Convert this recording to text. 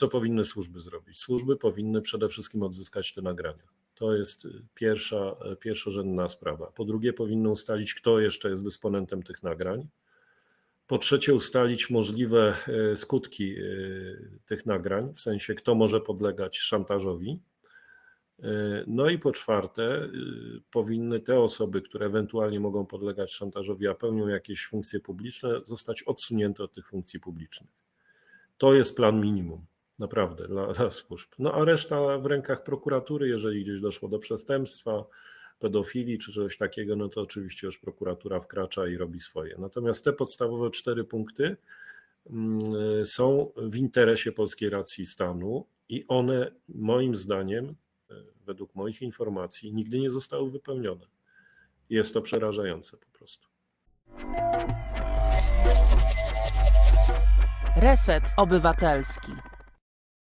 co powinny służby zrobić? Służby powinny przede wszystkim odzyskać te nagrania. To jest y, pierwsza, y, pierwszorzędna sprawa. Po drugie, powinny ustalić, kto jeszcze jest dysponentem tych nagrań. Po trzecie, ustalić możliwe y, skutki tych nagrań, w sensie kto może podlegać szantażowi. No i po czwarte, powinny te osoby, które ewentualnie mogą podlegać szantażowi, a pełnią jakieś funkcje publiczne, zostać odsunięte od tych funkcji publicznych. To jest plan minimum, naprawdę, dla, dla służb. No a reszta w rękach prokuratury, jeżeli gdzieś doszło do przestępstwa, pedofilii czy czegoś takiego, no to oczywiście już prokuratura wkracza i robi swoje. Natomiast te podstawowe cztery punkty mm, są w interesie polskiej racji stanu i one moim zdaniem, e, według moich informacji, nigdy nie zostały wypełnione. Jest to przerażające po prostu. Reset Obywatelski.